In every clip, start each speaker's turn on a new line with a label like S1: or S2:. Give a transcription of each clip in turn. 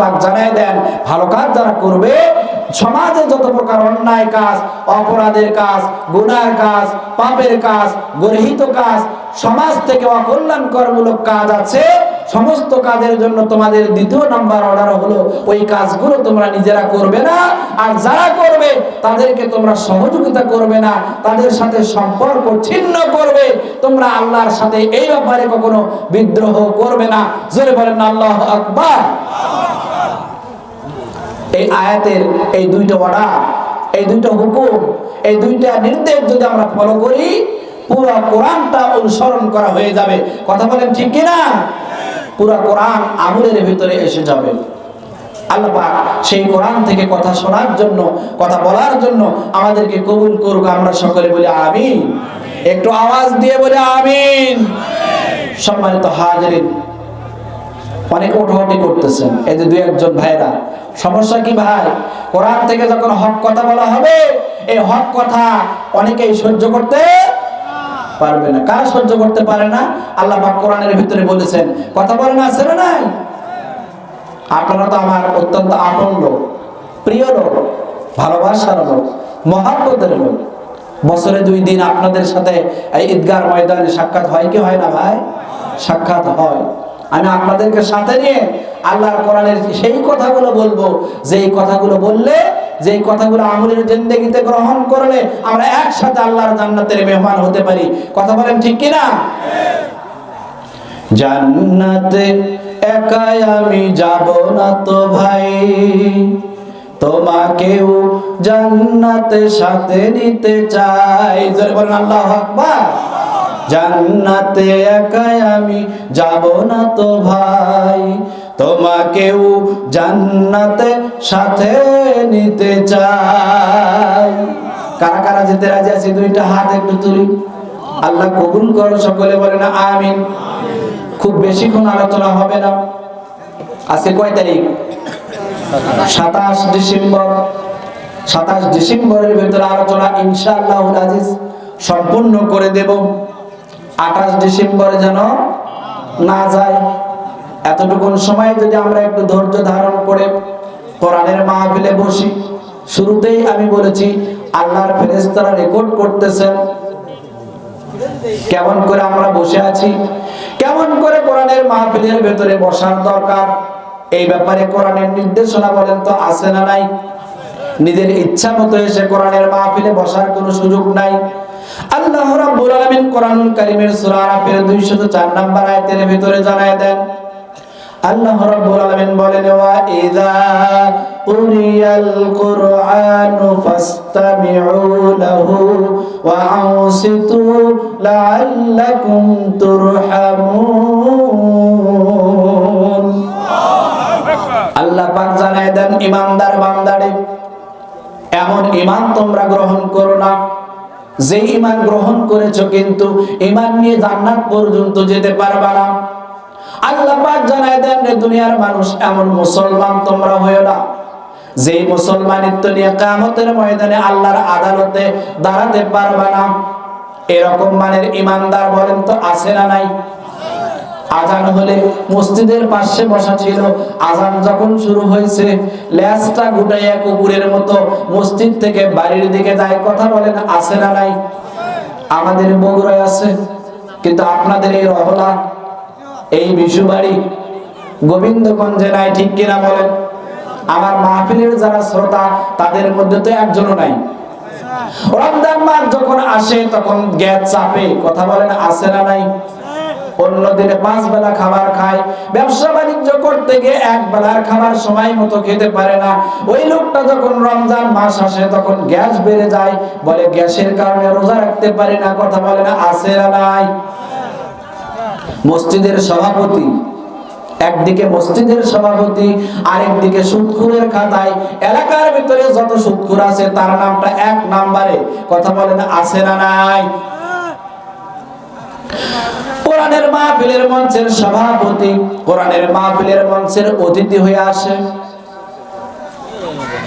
S1: পাক জানাই দেন, ভালো কাজ যারা করবে, সমাজে যত প্রকার অন্যায় কাজ, অপরাধের কাজ, গুনার কাজ, পাপের কাজ গরহিত কাজ, সমাজ থেকে অকল্যাণকরমূলক কাজ আছে, সমস্ত কাজের জন্য তোমাদের দ্বিতীয় নাম্বার অর্ডার হলো, ওই কাজগুলো তোমরা নিজেরা করবে না, আর যারা করবে, তাদেরকে তোমরা সহযোগিতা করবে না, তাদের সাথে সম্পর্ক ছিন্ন করবে, তোমরা আল্লাহর সাথে এই ব্যাপারে কখনো বিদ্রোহ করবে না। জোরে বলেন আল্লাহ আকবার। এই আয়াতের এই দুইটা অর্ডার এই দুইটা হুকুম, এই দুইটা নির্দেশ যদি আমরা ফলো করি, পুরো কোরআনটা অনুসরণ করা হয়ে যাবে। কথা বলেন ঠিক কিনা? পুরো কোরআন আমলের ভিতরে এসে যাবে। আল্লাহ সেই কোরআন থেকে কথা শোনার জন্য, কথা বলার জন্য আমাদেরকে কবুল করুক, আমরা সকলে বলি আমিন। একটু আওয়াজ দিয়ে বলি আমিন। সম্মানিত হাজিরিন অনেক ওঠাওটি করতেছেন। এই যে দুই একজন ভাইরা সমস্যা কি ভাই? কোরআন থেকে যখন হক কথা বলা হবে, এই হক কথা অনেকেই সহ্য করতে পারবে না। কারা সহ্য করতে পারে না? আল্লাহ পাক কোরআনের ভিতরে বলেছেন। কথা বলে না, আছে না নাই? আপনারা তো আমার অত্যন্ত আপন লোক, প্রিয় লোক, ভালোবাসার লোক, মহাব্বতের লোক। বছরে দুই দিন আপনাদের সাথে এই ঈদগার ময়দানে সাক্ষাৎ হয় কি হয় না ভাই? সাক্ষাৎ হয়। আমি আপনাদেরকে সাথে নিয়ে আল্লাহর কোরআনের সেই কথাগুলো বলব। যেই কথাগুলো বললে, যেই কথাগুলো আমলের জিন্দগিতে গ্রহণ করলে আমরা একসাথে আল্লাহর জান্নাতের মেহমান হতে পারি। কথা বলেন ঠিক কিনা? জান্নাতে একাই আমি যাব না তো ভাই। তোমাকেও জান্নাতে সাথে নিতে চাই। জোরে বলেন আল্লাহ আকবার। জান্নাতে একাই আমি যাব না তো ভাই। তোমাকেও জান্নাতে সাথে নিতে চাই। কারা কারা যেতে রাজি আছে, দুইটা হাত একটু তুলি। আল্লাহ কবুল করো, সকলে বলে না, আমিন। খুব বেশিক্ষণ আলোচনা হবে না। আজকে কয় তারিখ? সাতাশ ডিসেম্বর। সাতাশ ডিসেম্বরের ভিতরে আলোচনা ইনশাআল্লাহ আজিজ সম্পূর্ণ করে দেব। আঠাশ ডিসেম্বরে যেন না যায়। এতটুকুন সময় যদি আমরা একটু ধৈর্য ধারণ করে কোরআনের মাহফিলে বসি, শুরুতেই আমি বলেছি, আল্লাহর ফেরেশতারা রেকর্ড করতেছেন। কেমন করে আমরা বসে আছি, কেমন করে কোরআনের মাহফিলের ভেতরে বসার দরকার, এই ব্যাপারে কোরআনের নির্দেশনা বলেন তো আছে না নাই? নিজের ইচ্ছা মতো এসে কোরআনের মাহফিলে বসার কোনো সুযোগ নাই। আল্লাহ রাব্বুল আলামিন কোরআনুল কারীমের সূরা আরাফের 204 নম্বর আয়াতের ভিতরে জানায় দেন, আল্লাহ রাব্বুল আলামিন বলেন, ওয়া ইযা কুরিয়াল কুরআনু ফাসতামিউ লাহু ওয়া লাআল্লাকুম তুরহামুন। আল্লাহ পাক জানায় দেন, ইমানদার বান্দারে, এমন ইমান তোমরা গ্রহণ করো না যে ইমান গ্রহণ করেছ কিন্তু ইমান নিয়ে জান্নাত পর্যন্ত যেতে পারবা না। আল্লাহ পাক জানায় দেন দুনিয়ার মানুষ, এমন মুসলমান তোমরা হয়ে না। যে মুসলমানিত্ব নিয়ে কামতের ময়দানে আল্লাহর আদালতে দাঁড়াতে পারবা না। এরকম মানের ইমানদার বলেন তো, আছে না নাই? আজান হলে মসজিদের পাশে বসা ছিল। আজান যখন শুরু হয়েছে ল্যাসটা গুটাইয়া কুকুরের মতো মসজিদ থেকে বাড়ির দিকে যায়। কথা বলেন, আছে না নাই? আমাদের বগুড়ায় আছে। কিন্তু আপনাদের এই রহলা, এই বিশুবাড়ি গোবিন্দগঞ্জে নাই, ঠিক কিনা বলেন? আমার মাহফিলের যারা শ্রোতা, তাদের মধ্যে তো একজনও নাই। রমজান মাস যখন আসে, তখন গ্যাস চাপে। কথা বলেন আসে না নাই? অন্য দিনে পাঁচ বেলা খাবার খায়। ব্যবসা বাণিজ্য করতে গিয়ে এক বেলার খাবার সময় মতো খেতে পারে না। ওই লোকটা যখন রমজান মাস আসে, তখন গ্যাস বেড়ে যায়। বলে, গ্যাসের কারণে রোজা রাখতে পারে না। কথা বলে না আসে না নাই? মসজিদের সভাপতি, একদিকে মসজিদের সভাপতি, আরেকদিকে সুদখুরের খাতায়। এলাকার ভিতরে যত সুদখুর আছে, তার নামটা এক নাম্বারে। কথা বলেন আছে না নাই? কোরআনের মাহফিলের মঞ্চের সভাপতি, কোরআনের মাহফিলের মঞ্চের অতিথি হয়ে আসে।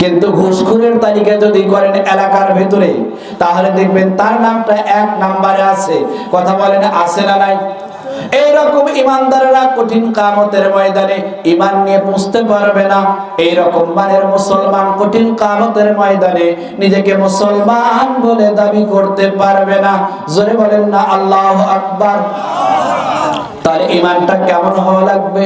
S1: কিন্তু ঘুষখুরের তালিকা যদি করেন এলাকার ভিতরে, তাহলে দেখবেন তার নামটা এক নাম্বারে আছে। কথা বলেন, আছে না নাই? এইরকম ইমানদারেরা কঠিন কামতের ময়দানে ইমান নিয়ে বুঝতে পারবে না। এইরকম মানের মুসলমান কঠিন কামতের ময়দানে নিজেকে মুসলমান বলে দাবি করতে পারবে না। জোরে বলেন না, আল্লাহ আকবার। তার ইমানটা কেমন হওয়া লাগবে?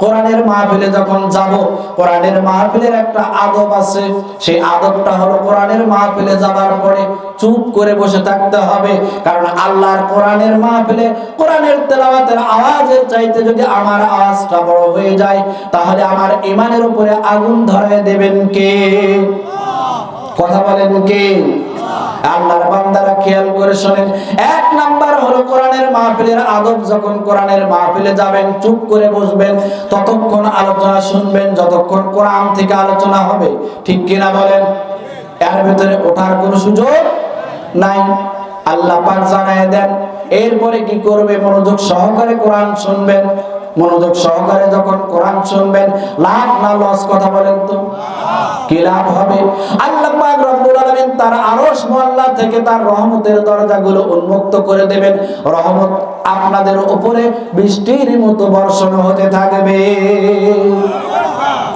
S1: কোরআনের মাহফিলে যখন যাব, কোরআনের মাহফিলের একটা আদব আছে। সেই আদবটা হলো কোরআনের মাহফিলে যাবার পরে চুপ করে বসে থাকতে হবে। কারণ আল্লাহর কোরআনের মাহফিলে কোরআনের তেলাওয়াতের আওয়াজের চাইতে যদি আমার আওয়াজটা বড় হয়ে যায়, তাহলে আমার ইমানের উপরে আগুন ধরায় দেবেন কে? কথা বলেন কে? আল্লাহর বান্দারা খেয়াল করে শোনেন। এক নাম্বার হলো কোরআনের মাহফিলের আদব যখন কোরআনের মাহফিলে যাবেন, চুপ করে বসবেন, ততক্ষণ আলোচনা শুনবেন, যতক্ষণ কোরআন থেকে আলোচনা হবে, ঠিক কিনা বলেন? এর ভিতরে ওঠার কোনো সুযোগ নাই। আল্লাহ পাক জানায় দেন, এরপরে কি করবে? মনোযোগ সহকারে কোরআন শুনবেন। মনোযোগ সহকারে যখন কোরআন শুনবেন, লাভ না লস কথা বলেন তো? কি লাভ হবে? আল্লাহ পাক রব্বুল আলামিন তার আরশ মহল্লা থেকে তার রহমতের দরজাগুলো উন্মুক্ত করে দেবেন। রহমত আপনাদের উপরে বৃষ্টির মতো বর্ষণ হতে থাকবে।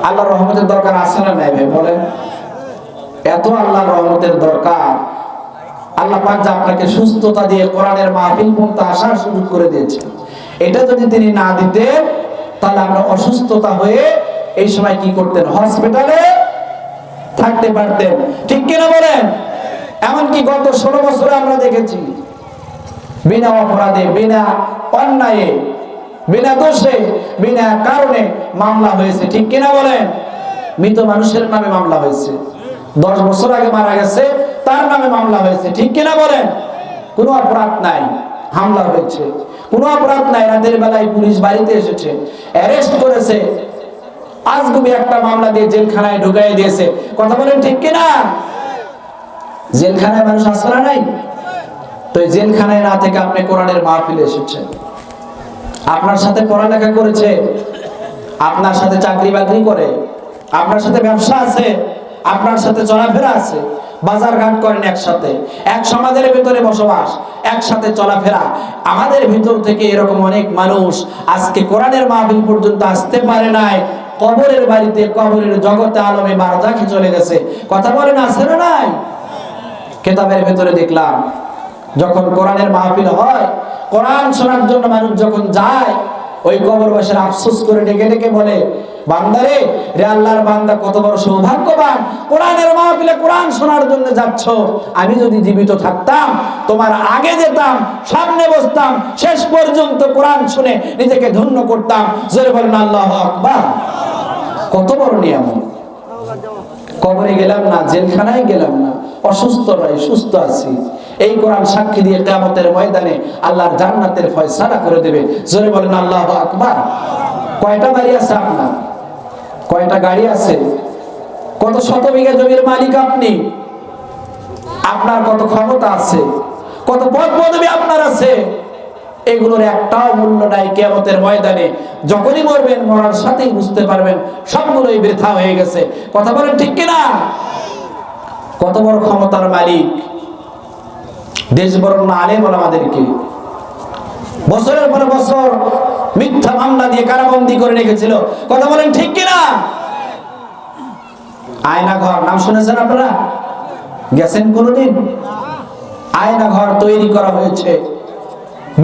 S1: আল্লাহ রহমতের দরকার আছে না এত আল্লাহ রহমতের দরকার। আল্লাহ পাক আপনাকে সুস্থতা দিয়ে কোরআনের মাহফিল পর্যন্ত আসার সুযোগ করে দিয়েছেন। এটা যদি তিনি না দিতেন, তাহলে আমরা অসুস্থতা হয়ে এই সময় কি করতেন? হসপিটালে থাকতে পারতেন। ঠিক কিনা বলেন? এমনকি গত ষোলো বছরে আমরা দেখেছি, বিনা অপরাধে, বিনা অন্যায়ে, বিনা দোষে, বিনা কারণে মামলা হয়েছে। ঠিক কিনা বলেন? মৃত মানুষের নামে মামলা হয়েছে। দশ বছর আগে মারা গেছে, তার নামে মামলা হয়েছে। ঠিক কিনা বলেন? কোনো অপরাধ নাই, হামলা হয়েছে। কোনো অপরাধ নাই, রাতের বেলায় পুলিশ বাড়িতে এসেছে, অ্যারেস্ট করেছে আজগুবি একটা মামলা দিয়ে জেলখানায় ঢুকাই দিয়েছে। কথা বলেন ঠিক কিনা? জেলখানায় মানুষ আসরা নাই? তো জেলখানায় না থেকে আপনি কোরআনের মাহফিলে এসেছেন। আপনার সাথে পড়ালেখা করেছে, আপনার সাথে চাকরি বাকরি করে, আপনার সাথে ব্যবসা আছে, আপনার সাথে চলাফেরা আছে, বাজার ঘাট করেন একসাথে। এক সমাজের ভিতরে বসবাস, একসাথে চলাফেরা। আমাদের ভিতর থেকে এরকম অনেক মানুষ আজকে কোরআনের মাহফিল পর্যন্ত আসতে পারে নাই। কবরের বাড়িতে, কবরের জগতে আলমে বারজাখে চলে গেছে। কথা বলেন আছে না নাই? কেতাবের ভেতরে দেখলাম, যখন কোরআনের মাহফিল হয়, কোরআন শোনার জন্য মানুষ যখন যায়, ওই কবরবাসীর আফসোস করে ডেকে ডেকে বলে, বান্দারে, রে আল্লাহর বান্দা কত বড় সৌভাগ্যবান, কোরআনের মাহফিলে কোরআন শোনার জন্য যাচ্ছ। আমি যদি জীবিত থাকতাম, তোমার আগে যেতাম, সামনে বসতাম, শেষ পর্যন্ত কোরআন শুনে নিজেকে ধন্য করতাম। জোরে বলেন, আল্লাহ আকবার। কত বড় নিয়ামত? কবরে গেলাম না, জেলখানায় গেলাম না, অসুস্থ নয় সুস্থ আছি। এই কোরআন সাক্ষী দিয়ে কেয়ামতের ময়দানে আল্লাহর জান্নাতের ফয়সালা করে দেবে। জোরে বলেন, আল্লাহ আকবার। কয়টা বাড়ি আছে আপনার? কয়টা গাড়ি আছে? কত শত বিঘা জমির মালিক আপনি? আপনার কত ক্ষমতা আছে? কত পদ পদবি আপনার আছে? এগুলোর একটাও মূল্য নাই কেয়ামতের ময়দানে। যখনই মরবেন, মরার সাথেই বুঝতে পারবেন সবগুলোই বৃথা হয়ে গেছে। কথা বলেন ঠিক কিনা? কত বড় ক্ষমতার মালিক? দেশ না আলেম আমাদেরকে। বছরের পর বছর মিথ্যা মামলা দিয়ে কারাবন্দি করে রেখেছিল। কথা বলেন ঠিক কিনা? আয়না ঘর নাম শুনেছেন আপনারা? গেছেন কোনোদিন? আয়না ঘর তৈরি করা হয়েছে।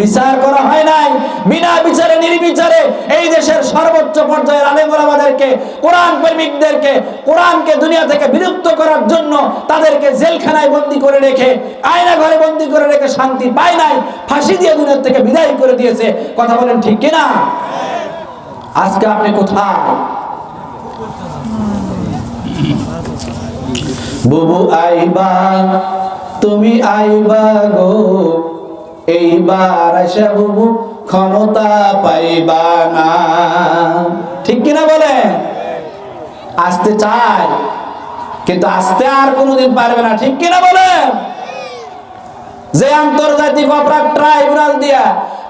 S1: বিচার করা হয় নাই। বিনা বিচারে, নির্বিচারে এই দেশের সর্বোচ্চ পর্যায়ের আলেমদেরকে কোরআন প্রেমিকদেরকে, কোরআনকে দুনিয়া থেকে বিলুপ্ত করার জন্য তাদেরকে জেলখানায় বন্দি করে রেখে, আয়না ঘরে বন্দি করে রেখে শান্তি পায় নাই, ফাঁসি দিয়ে দুনিয়া থেকে বিদায় করে দিয়েছে। কথা বলেন ঠিক কিনা? আজকে আপনি কোথায়? বুবু আইবা, তুমি আইবা গো। এইবার আসা বুবু ক্ষমতা পাইবা না। ঠিক কিনা বলে? আসতে চায় কিন্তু আসতে আর কোনোদিন পারবে না। ঠিক কিনা বলে? যে আন্তর্জাতিক অপরাধ ট্রাইব্যুনাল দিয়া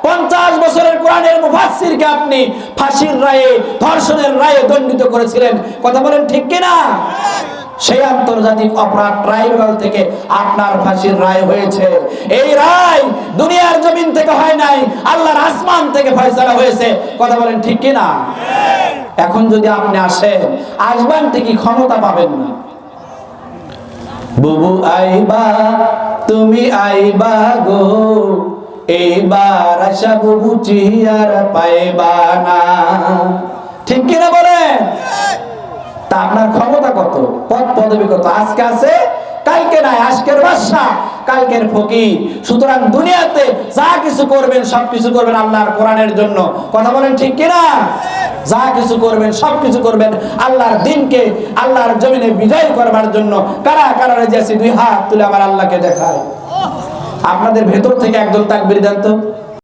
S1: পঞ্চাশ বছরের কোরআনের মুফাসসিরকে আপনি ফাঁসির রায়ে, ধর্ষণের রায়ে দণ্ডিত করেছিলেন। কথা বলেন ঠিক কিনা? সেই আন্তর্জাতিক অপরাধ ট্রাইব্যুনাল থেকে আপনার ফাঁসির রায় হয়েছে। এই রায় দুনিয়ার জমিন থেকে হয় নাই, আল্লাহর আসমান থেকে ফয়সালা হয়েছে। কথা বলেন ঠিক কি না এখন যদি আপনি আসেন, আসবেন ঠিকই, ক্ষমতা পাবেন না। বুবু আইবা, তুমি আইবা গো, এইবার আশা বুবু চিয়ার পাইবা না। ঠিক কিনা বলেন? তা আপনার ক্ষমতা কত? পদ পদবী কত? আজকে আছে, কালকে নাই, আজকের বাদশা কালকের ফকির। সুতরাং দুনিয়াতে যা কিছু করবেন, সব কিছু করবেন আল্লাহর কোরআনের জন্য। কথা বলেন ঠিক কিনা? যা কিছু করবেন, সব কিছু করবেন আল্লাহর দিনকে, আল্লাহর জমিনে বিজয় করবার জন্য। কারা কারা রেজেছি দুই হাত তুলে আমার আল্লাহকে দেখায়। আপনাদের ভেতর থেকে একজন তাকবির দেন